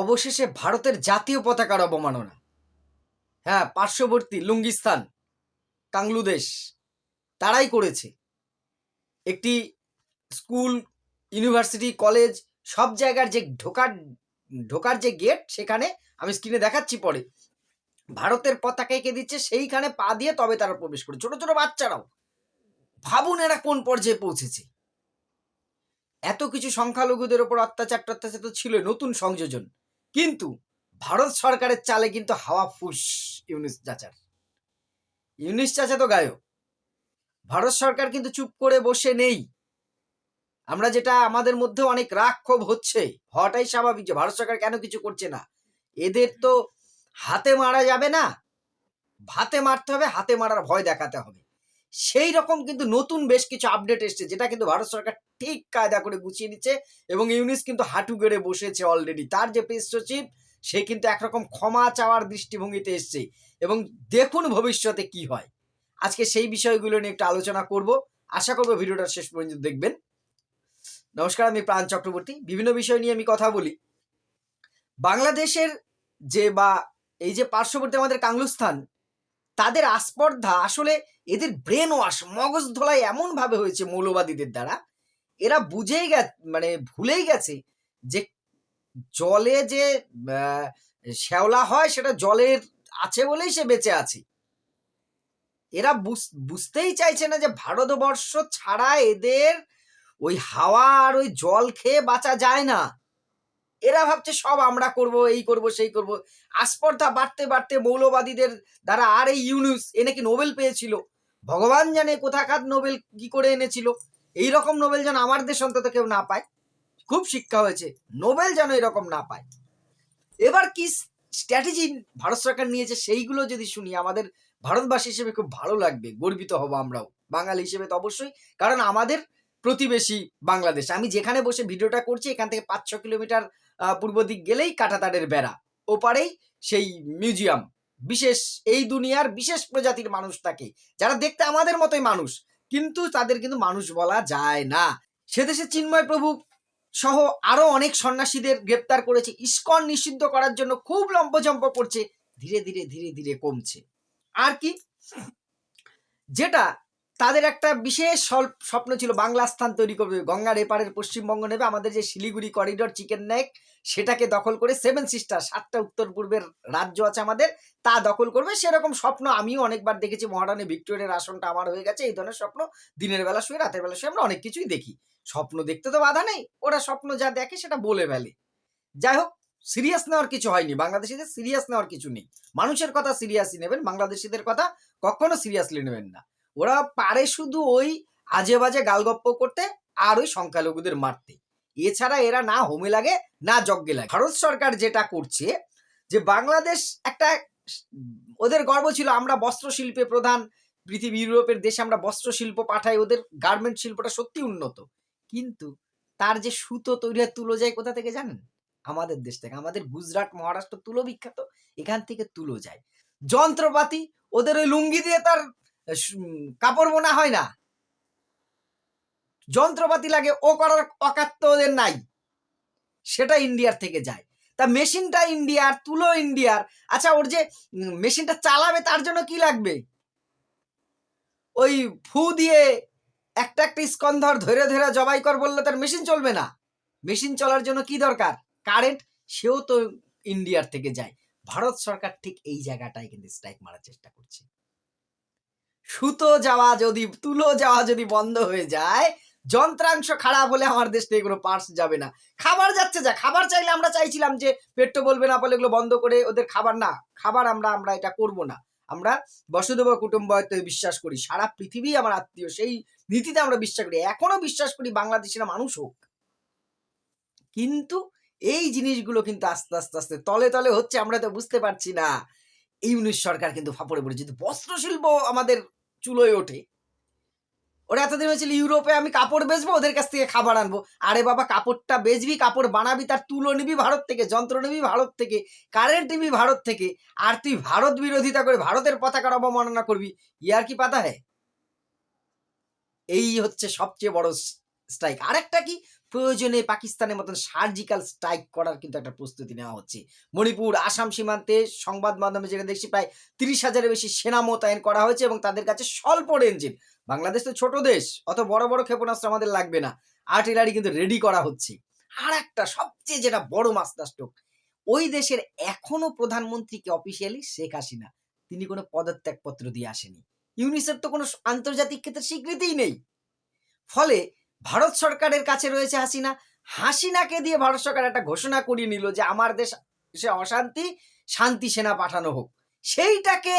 অবশেষে ভারতের জাতীয় পতাকার অবমাননা। হ্যাঁ পার্শ্ববর্তী লুঙ্গিস্তান কাংলুদেশ তারাই করেছে। একটি স্কুল, ইউনিভার্সিটি, কলেজ, সব জায়গার যে ঢোকার ঢোকার যে গেট, সেখানে আমি স্ক্রিনে দেখাচ্ছি পরে। ভারতের পতাকা এঁকে দিচ্ছে, সেইখানে পা দিয়ে তবে তারা প্রবেশ করে ছোট ছোট বাচ্চারাও। ভাবুন এরা কোন পর্যায়ে পৌঁছেছে। এত কিছু সংখ্যালঘুদের ওপর অত্যাচার টত্যাচার তো ছিল নতুন সংযোজন। কিন্তু ভারত সরকারের চালে কিন্তু হাওয়া ফুস ইউনিস চাচার। ইউনিস চাচা তো গায়ক। ভারত সরকার কিন্তু চুপ করে বসে নেই। আমরা যেটা আমাদের মধ্যে অনেক রাগ ক্ষোভ হচ্ছে, হওয়াটাই স্বাভাবিক যে ভারত সরকার কেন কিছু করছে না। এদের তো হাতে মারা যাবে না। ভাতে মারতে হবে, হাতে মারার ভয় দেখাতে হবে। সেই রকম কিন্তু নতুন বেশ কিছু আপডেট এসছে, যেটা কিন্তু ভারত সরকার ঠিক কায়দা করে গুছিয়ে দিচ্ছে এবং ইউনিস কিন্তু হাঁটু গেড়ে বসেছে অলরেডি তার যে পেশ সচিব, সে কিন্তু একরকম ক্ষমা চাওয়ার দৃষ্টিভঙ্গিতে এসছে এবং দেখুন ভবিষ্যতে কি হয়। আজকে সেই বিষয়গুলো নিয়ে একটু আলোচনা করব। আশা করব ভিডিওটা শেষ পর্যন্ত দেখবেন। নমস্কার, আমি প্রাণ চক্রবর্তী। বিভিন্ন বিষয় নিয়ে আমি কথা বলি। বাংলাদেশের যে বা এই যে পার্শ্ববর্তী আমাদের কাংলুস্থান তাদের আস্পর্ধা আসলে এদের ব্রেন ওয়াশ মগজ ধোলাই এমন ভাবে হয়েছে মৌলবাদীদের দ্বারা। এরা বুঝেই গে মানে ভুলেই গেছে যে জলে যে শ্যাওলা হয় সেটা জলের আছে বলেই সে বেঁচে আছে। এরা বুঝ- বুঝতেই চাইছে না যে ভারতবর্ষ ছাড়া এদের ওই হাওয়া আর ওই জল খেয়ে বাঁচা যায় না। এরা ভাবছে সব আমরা করব, এই করব, সেই করব। আস্পর্ধা বাড়তে বাড়তে মৌলবাদীদের দ্বারা আর এই ইউনুস এ নাকি নোবেল পেয়েছিল। ভগবান জানে কোথাকার নোবেল কি করে এনেছিল। এই রকম নোবেল যেন আমার দেশ অন্তত কেউ না পায়। খুব শিক্ষা হয়েছে, নোবেল যেন এরকম না পায়। এবার কি স্ট্র্যাটেজি ভারত সরকার নিয়েছে সেইগুলো যদি শুনি, আমাদের ভারতবাসী হিসেবে খুব ভালো লাগবে, গর্বিত হব আমরাও। বাঙালি হিসেবে তো অবশ্যই, কারণ আমাদের প্রতিবেশী বাংলাদেশ। আমি যেখানে বসে ভিডিওটা করছি, এখান থেকে পাঁচ ছ কিলোমিটার পূর্ব দিক গেলেই কাঁটাতারের বেড়া। ওপারেই সেই মিউজিয়াম। বিশেষ এই দুনিয়ার বিশেষ প্রজাতির মানুষ থাকে। যারা দেখতে আমাদের মতোই মানুষ। কিন্তু তাদের কিন্তু মানুষ বলা যায় না। সেদেশে চিন্ময় প্রভু সহ আরও অনেক সন্ন্যাসীদের গ্রেপ্তার করেছে। ইস্কন নিষিদ্ধ করার জন্য খুব লম্পজম্প করছে। ধীরে ধীরে ধীরে ধীরে কমছে। আর কি? যেটা তাদের একটা বিশেষ স্বপ্ন ছিল বাংলা স্থান তৈরি করবে। গঙ্গার এপারের পশ্চিমবঙ্গ নেবে। আমাদের যে শিলিগুড়ি করিডোর চিকেন নেক সেটাকে দখল করে সেভেন সিস্টার সাতটা উত্তর পূর্বের রাজ্য আছে আমাদের, তা দখল করবে। সেরকম স্বপ্ন আমিও অনেকবার দেখেছি। মহারানী ভিক্টোরিয়ার আসনটা আমার হয়ে গেছে। এই ধরনের স্বপ্ন দিনের বেলা শুয়ে, রাতের বেলা শুয়ে আমরা অনেক কিছুই দেখি। স্বপ্ন দেখতে তো বাধা নেই। ওরা স্বপ্ন যা দেখে সেটা বলে ফেলে। যাই হোক সিরিয়াস নেওয়ার কিছু হয়নি। বাংলাদেশিদের সিরিয়াস নেওয়ার কিছু নেই। মানুষের কথা সিরিয়াসলি নেবেন, বাংলাদেশিদের কথা কখনো সিরিয়াসলি নেবেন না। ওরা পারে শুধু ওই আজে বাজে গালগপ্প করতে আর ওই সংখ্যালঘুদের মারতে। এছাড়া এরা না হোমে লাগে, না যজ্ঞে লাগে। ভারত সরকার যেটা করছে, যে বাংলাদেশ একটা ওদের গর্ব ছিল, আমরা বস্ত্র শিল্পে প্রধান, পৃথিবী ইউরোপের দেশে আমরা বস্ত্র শিল্প পাঠাই, ওদের গার্মেন্ট শিল্পটা সত্যি উন্নত। কিন্তু তার যে সুতো তৈরি হয়, তুলো যায় কোথা থেকে জানেন? আমাদের দেশ থেকে। আমাদের গুজরাট, মহারাষ্ট্র তুলো বিখ্যাত, এখান থেকে তুলো যায়। যন্ত্রপাতি, ওদের ওই লুঙ্গি দিয়ে তার কাপড় বোনা হয় না। যন্ত্রপাতি লাগে, ও করার অকাত্য ওদের নাই। সেটা ইন্ডিয়ার থেকে যায়। তা মেশিনটা ইন্ডিয়ার, তুলো ইন্ডিয়ার। আচ্ছা ওর যে মেশিনটা চালাবে, তার জন্য কি লাগবে? ওই ফু দিয়ে একটা একটা স্কন্ধর ধরে ধরে জবাই কর বললে তার মেশিন চলবে না। মেশিন চলার জন্য কি দরকার? কারেন্ট? সেও তো ইন্ডিয়ার থেকে যায়। ভারত সরকার ঠিক এই জায়গাটায় কিন্তু স্ট্রাইক মারার চেষ্টা করছে। সুতো যাওয়া যদি, তুলো যাওয়া যদি বন্ধ হয়ে যায়, যন্ত্রাংশ খারাপ হলে আমার দেশ থেকে কোনো পার্স যাবে না। খাবার যাচ্ছে যা, খাবার চাইলে আমরা চাইছিলাম যে পেট্রো বলবে না বলে এগুলো বন্ধ করে ওদের খাবার, না, খাবার আমরা আমরা এটা করব না। আমরা বসুদেব কুটুম্বয়তে বিশ্বাস করি, সারা পৃথিবী আমার আত্মীয়, সেই নীতিতে আমরা বিশ্বাস করি, এখনও বিশ্বাস করি বাংলাদেশের মানুষ হোক। কিন্তু এই জিনিসগুলো কিন্তু আস্তে আস্তে আস্তে, তলে তলে হচ্ছে, আমরা তো বুঝতে পারছি না। ইউনিশ সরকার কিন্তু ফাপড়ে পড়ে যদি বস্ত্র শিল্প আমাদের চুলোয় ওঠে। ওরা এতদিন হয়েছিল ইউরোপে আমি কাপড় বেচবো, ওদের কাছ থেকে খাবার আনব। আরে বাবা, কাপড়টা বেচবি, কাপড় বানাবি, তার তুলো নিবি ভারত থেকে, যন্ত্র নিবি ভারত থেকে কারেন্ট নিবি ভারত থেকে, আর তুই ভারত বিরোধিতা করে ভারতের পতাকার অবমাননা করবি। ইয়ার কি পাতা হ্যাঁ এই হচ্ছে সবচেয়ে বড় স্ট্রাইক আরেকটা কি? প্রয়োজনে পাকিস্তানের মতন সার্জিক্যাল স্ট্রাইক করার কিন্তু একটা প্রস্তুতি নেওয়া হচ্ছে। মণিপুর, আসাম সীমান্তে সংবাদ মাধ্যমে যেটা দেখছি প্রায় তিরিশ হাজারের বেশি সেনা মোতায়েন করা হয়েছে এবং তাদের কাছে স্বল্প রেঞ্জের বাংলাদেশ তো ছোট দেশ, অত বড় বড় ক্ষেপণাস্ত্র আমাদের লাগবে না। আর্টিলারি কিন্তু রেডি করা হচ্ছে। আর একটা সবচেয়ে যেটা বড় মাস্টারস্ট্রোক, ওই দেশের এখনও প্রধানমন্ত্রীকে অফিসিয়ালি শেখ হাসিনা, তিনি কোনো পদত্যাগপত্র দিয়ে আসেনি। ইউনিসেফ তো কোনো আন্তর্জাতিক ক্ষেত্রে স্বীকৃতিই নেই। ফলে ভারত সরকারের কাছে রয়েছে হাসিনা। হাসিনাকে দিয়ে ভারত সরকার একটা ঘোষণা করিয়ে নিল যে, আমার দেশ, দেশে অশান্তি, শান্তি সেনা পাঠানো হোক। সেইটাকে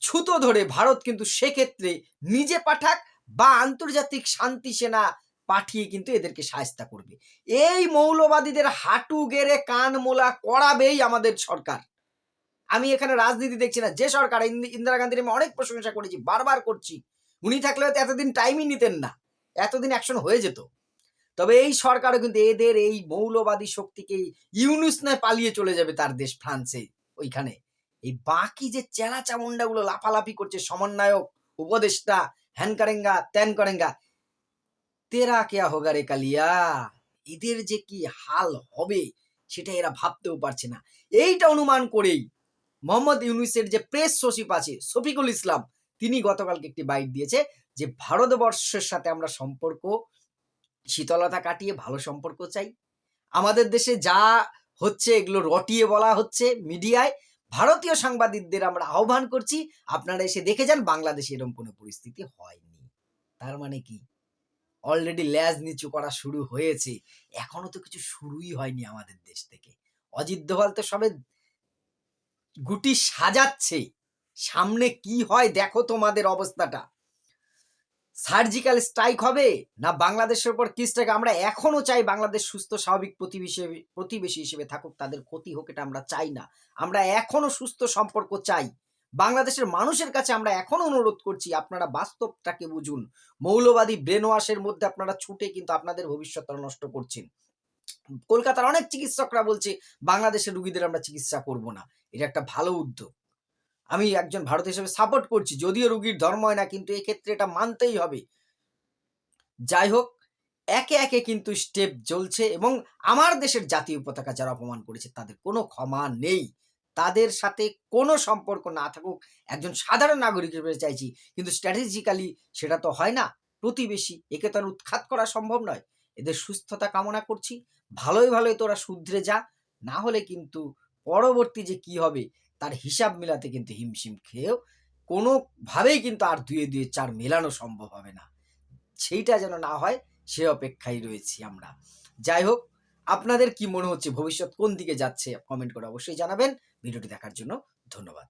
ছুতো ধরে ভারত কিন্তু সেক্ষেত্রে নিজে পাঠাক বা আন্তর্জাতিক শান্তি সেনা পাঠিয়ে কিন্তু এদেরকে সাহায্য করবে। এই মৌলবাদীদের হাঁটু গেড়ে কান মোলা করাবেই আমাদের সরকার। আমি এখানে রাজনীতি দেখছি না, যে সরকার ইন্দিরা গান্ধীর আমি অনেক প্রশংসা করেছি, বারবার করছি। উনি থাকলে এতদিন টাইমই নিতেন না। এতদিন অ্যাকশন হয়ে যেত। তবে এই সরকারও কিন্তু এদের এই মৌলবাদী শক্তিকে ইউনুস নয় পালিয়ে চলে যাবে তার দেশ ফ্রান্সে ওইখানে। এই বাকি যে চেলা চামুন্ডাগুলো লাফালাফি করছে সমন্বয়ক, উপদেষ্টা হ্যান করেঙ্গা ত্যান করেঙ্গা তেরা কেয়া হোগা রে কালিয়া? এদের যে কি হাল হবে সেটা এরা ভাবতেও পারছে না। এইটা অনুমান করেই মোহাম্মদ ইউনুসের যে প্রেস সচিব আছে, শফিকুল ইসলাম, তিনি গতকালকে একটি বাইট দিয়েছে। যে ভারতবর্ষের সাথে আমরা সম্পর্ক, শীতলতা কাটিয়ে ভালো সম্পর্ক চাই। আমাদের দেশে যা হচ্ছে এগুলো রটিয়ে বলা হচ্ছে মিডিয়ায়। ভারতীয় সাংবাদিকদের আমরা আহ্বান করছি, আপনারা এসে দেখে যান বাংলাদেশে এরকম কোনো পরিস্থিতি হয়নি। তার মানে কি? অলরেডি ল্যাজ নিচু করা শুরু হয়েছে। এখনও তো কিছু শুরুই হয়নি আমাদের দেশ থেকে। অজিত দোভাল তো সবে গুটি সাজাচ্ছে। সামনে কি হয় দেখো তোমাদের অবস্থাটা। সার্জিক্যাল স্ট্রাইক হবে না বাংলাদেশের উপর কি স্ট্রাইক? আমরা এখনও চাই বাংলাদেশ সুস্থ, স্বাভাবিক প্রতিবেশী প্রতিবেশী হিসেবে থাকুক, তাদের ক্ষতি হোক এটা আমরা চাই না। আমরা এখনও সুস্থ সম্পর্ক চাই। বাংলাদেশের মানুষের কাছে আমরা এখনও অনুরোধ করছি, আপনারা বাস্তবটাকে বুঝুন। মৌলবাদী ব্রেন ওয়াশের মধ্যে আপনারা ছুটে কিন্তু আপনাদের ভবিষ্যৎ নষ্ট করছেন। কলকাতার অনেক চিকিৎসকরা বলছে, বাংলাদেশের রুগীদের আমরা চিকিৎসা করব না। এটা একটা ভালো উদ্যোগ। আমি একজন ভারত হিসেবে সাপোর্ট করছি, যদিও রুগীর ধর্ম হয় না, কিন্তু এক্ষেত্রে এটা মানতেই হবে। যাই হোক, একে একে কিন্তু স্টেপ চলছে এবং আমার দেশের জাতীয় পতাকা যারা অপমান করেছে, তাদের কোনো ক্ষমা নেই। তাদের সাথে কোনো সম্পর্ক না থাকুক, একজন সাধারণ নাগরিক হিসেবে চাইছি, কিন্তু স্ট্র্যাটেজিক্যালি সেটা তো হয় না। প্রতিবেশী, একে তো আর উৎখাত করা সম্ভব নয়। এদের সুস্থতা কামনা করছি। ভালোই ভালোই তোরা শুধরে যা, না হলে কিন্তু পরবর্তী যে কি হবে তার হিসাব মেলাতে কিন্তু হিমশিম খেয়েও কোনোভাবেই কিন্তু আর দুয়ে দুয়ে চার মেলানো সম্ভব হবে না। সেইটা যেন না হয়, সে অপেক্ষায় রয়েছি আমরা। যাই হোক, আপনাদের কি মনে হচ্ছে, ভবিষ্যৎ কোন দিকে যাচ্ছে কমেন্ট করে অবশ্যই জানাবেন। ভিডিওটি দেখার জন্য ধন্যবাদ।